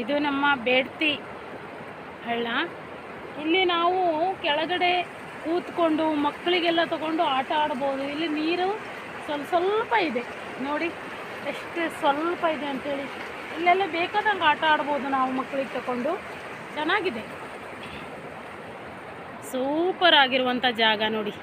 ಇದು ನಮ್ಮ ಬೇಡ್ತಿ ಹಳ್ಳ. ಇಲ್ಲಿ ನಾವು ಕೆಳಗಡೆ ಕೂತ್ಕೊಂಡು ಮಕ್ಕಳಿಗೆಲ್ಲ ತಗೊಂಡು ಆಟ ಆಡ್ಬೋದು. ಇಲ್ಲಿ ನೀರು ಸ್ವಲ್ಪ ಸ್ವಲ್ಪ ಇದೆ. ನೋಡಿ, ಎಷ್ಟು ಸ್ವಲ್ಪ ಇದೆ ಅಂಥೇಳಿ ಇಲ್ಲೆಲ್ಲ ಬೇಕಾದಂಗೆ ಆಟ ಆಡ್ಬೋದು ನಾವು ಮಕ್ಕಳಿಗೆ ತಗೊಂಡು. ಚೆನ್ನಾಗಿದೆ. ಸೂಪರ್ ಆಗಿರುವಂಥ ಜಾಗ ನೋಡಿ.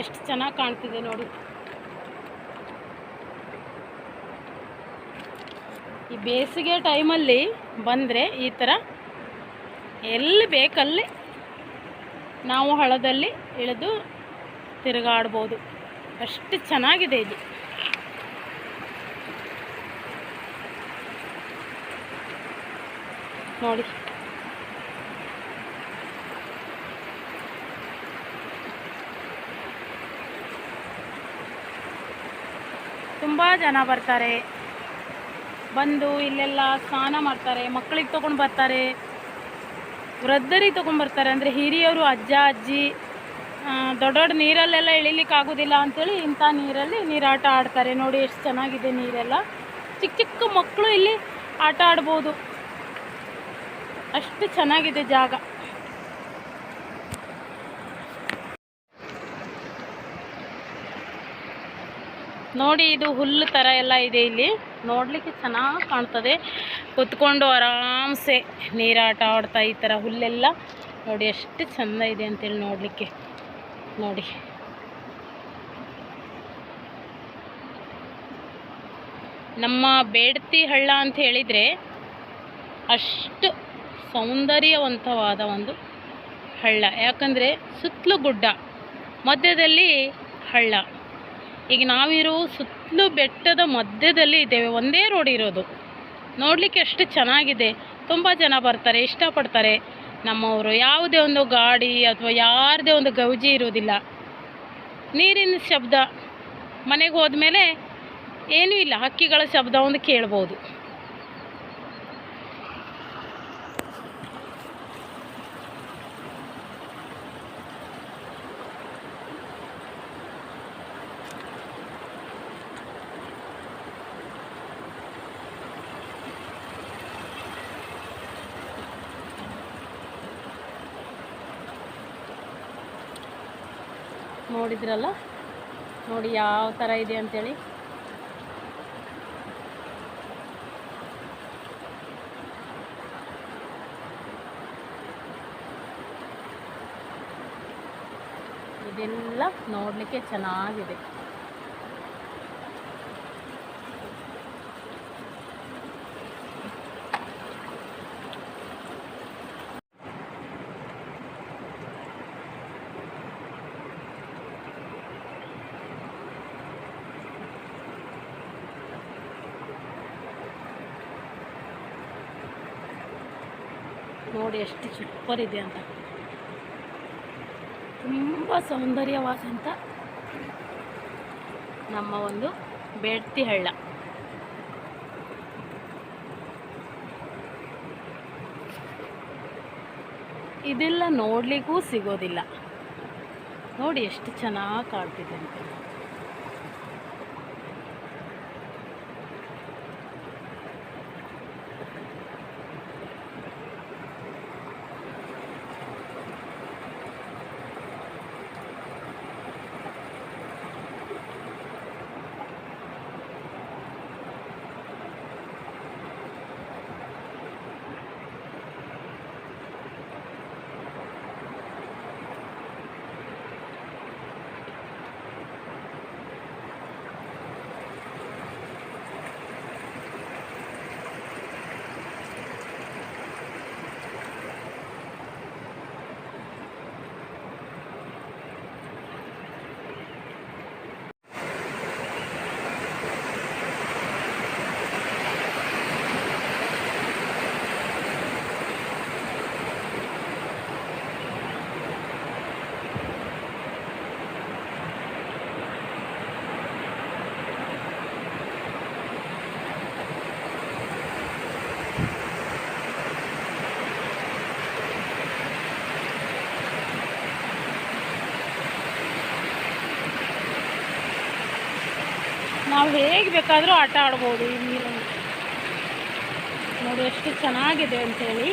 ಎಷ್ಟು ಚೆನ್ನಾಗಿ ಕಾಣ್ತಿದೆ ನೋಡಿ. ಈ ಬೇಸಿಗೆ ಟೈಮಲ್ಲಿ ಬಂದರೆ ಈ ಥರ ಎಲ್ಲಿ ಬೇಕಲ್ಲಿ ನಾವು ಹಳದಲ್ಲಿ ಇಳಿದು ತಿರುಗಾಡ್ಬೋದು. ಅಷ್ಟು ಚೆನ್ನಾಗಿದೆ ಇದು. ನೋಡಿ. ತುಂಬ ಜನ ಬರ್ತಾರೆ. ಬಂದು ಇಲ್ಲೆಲ್ಲ ಸ್ನಾನ ಮಾಡ್ತಾರೆ ಮಕ್ಕಳಿಗೆ ತೊಗೊಂಡು ಬರ್ತಾರೆ. ವೃದ್ಧರಿಗೆ ತೊಗೊಂಡು ಬರ್ತಾರೆ, ಅಂದರೆ ಹಿರಿಯವರು ಅಜ್ಜ, ಅಜ್ಜಿ ದೊಡ್ಡ ದೊಡ್ಡ ನೀರಲ್ಲೆಲ್ಲ ಇಳಿಲಿಕ್ಕೆ ಆಗೋದಿಲ್ಲ ಅಂತೇಳಿ ಇಂಥ ನೀರಲ್ಲಿ ನೀರಾಟ ಆಡ್ತಾರೆ. ನೋಡಿ ಎಷ್ಟು ಚೆನ್ನಾಗಿದೆ ನೀರೆಲ್ಲ. ಚಿಕ್ಕ ಚಿಕ್ಕ ಮಕ್ಕಳು ಇಲ್ಲಿ ಆಟ ಆಡ್ಬೋದು. ಅಷ್ಟು ಚೆನ್ನಾಗಿದೆ ಜಾಗ. ನೋಡಿ ಇದು ಹುಲ್ಲು ಥರ ಎಲ್ಲ ಇದೆ ಇಲ್ಲಿ. ನೋಡಲಿಕ್ಕೆ ಚೆನ್ನಾಗಿ ಕಾಣ್ತದೆ. ಕುತ್ಕೊಂಡು ಆರಾಮ್ಸೆ ನೀರಾಟ ಆಡ್ತಾ ಈ ಥರ ಹುಲ್ಲೆಲ್ಲ. ನೋಡಿ ಎಷ್ಟು ಚೆಂದ ಇದೆ ಅಂತೇಳಿ ನೋಡಲಿಕ್ಕೆ. ನೋಡಿ. ನಮ್ಮ ಬೇಡ್ತಿ ಹಳ್ಳ ಅಂತ ಹೇಳಿದರೆ ಅಷ್ಟು ಸೌಂದರ್ಯವಂತವಾದ ಒಂದು ಹಳ್ಳ. ಯಾಕಂದರೆ ಸುತ್ತಲೂ ಗುಡ್ಡ, ಮಧ್ಯದಲ್ಲಿ ಹಳ್ಳ. ಈಗ ನಾವಿರೋ ಸುತ್ತಲೂ ಬೆಟ್ಟದ ಮಧ್ಯದಲ್ಲಿ ಇದ್ದೇವೆ, ಒಂದೇ ರೋಡ್ ಇರೋದು. ನೋಡಲಿಕ್ಕೆ ಎಷ್ಟು ಚೆನ್ನಾಗಿದೆ. ತುಂಬ ಜನ ಬರ್ತಾರೆ, ಇಷ್ಟಪಡ್ತಾರೆ. ನಮ್ಮವರು ಯಾವುದೇ ಒಂದು ಗಾಡಿ ಅಥವಾ ಯಾರದೇ ಒಂದು ಗೌಜಿ ಇರೋದಿಲ್ಲ ನೀರಿನ ಶಬ್ದ, ಮನೆಗೆ ಹೋದ್ಮೇಲೆ ಏನೂ ಇಲ್ಲ, ಹಕ್ಕಿಗಳ ಶಬ್ದ ಒಂದು ಕೇಳ್ಬೋದು. ನೋಡಿದ್ರಲ್ಲ? ನೋಡಿ ಯಾವ ಥರ ಇದೆ ಅಂಥೇಳಿ ಇದೆಲ್ಲ ನೋಡಲಿಕ್ಕೆ ಚೆನ್ನಾಗಿದೆ. ನೋಡಿ ಎಷ್ಟು ಸೂಪರ್ ಇದೆ ಅಂತ. ತುಂಬ ಸೌಂದರ್ಯವಾದಂಥ ನಮ್ಮ ಒಂದು ಬೇಡ್ತಿ ಹಳ್ಳ. ಇದೆಲ್ಲ ನೋಡಲಿಕ್ಕೂ ಸಿಗೋದಿಲ್ಲ. ನೋಡಿ ಎಷ್ಟು ಚೆನ್ನಾಗಿ ಕಾಡ್ತಿದೆ ಅಂತ. ನಾವು ಹೇಗೆ ಬೇಕಾದರೂ ಆಟ ಆಡ್ಬೋದು ಈ ನೀರಲ್ಲಿ. ನೋಡಿ ಎಷ್ಟು ಚೆನ್ನಾಗಿದೆ ಅಂತೇಳಿ.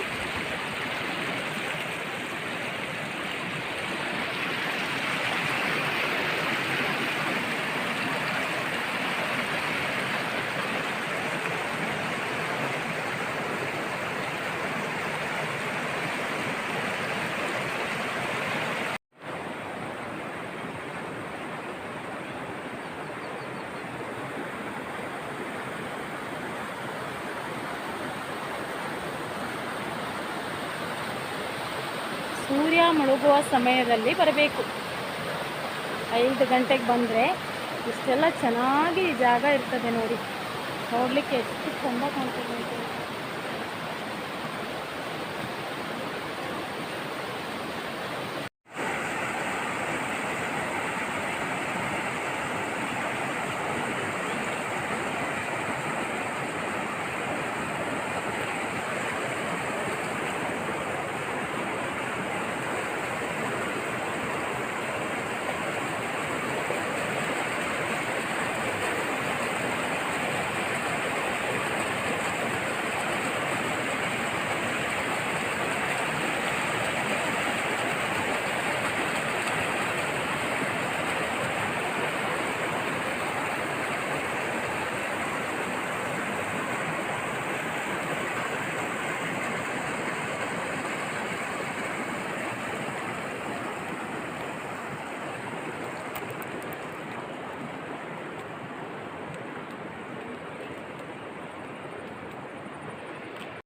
ಮುಳುಗುವ ಸಮಯದಲ್ಲಿ ಬರಬೇಕು ಐದು ಗಂಟೆಗೆ ಬಂದರೆ ಇಷ್ಟೆಲ್ಲ ಚೆನ್ನಾಗಿ ಜಾಗ ಇರ್ತದೆ ನೋಡಿ ನೋಡಲಿಕ್ಕೆ ಎಷ್ಟು ಚೆಂದ ಕಾಣ್ತದೆ.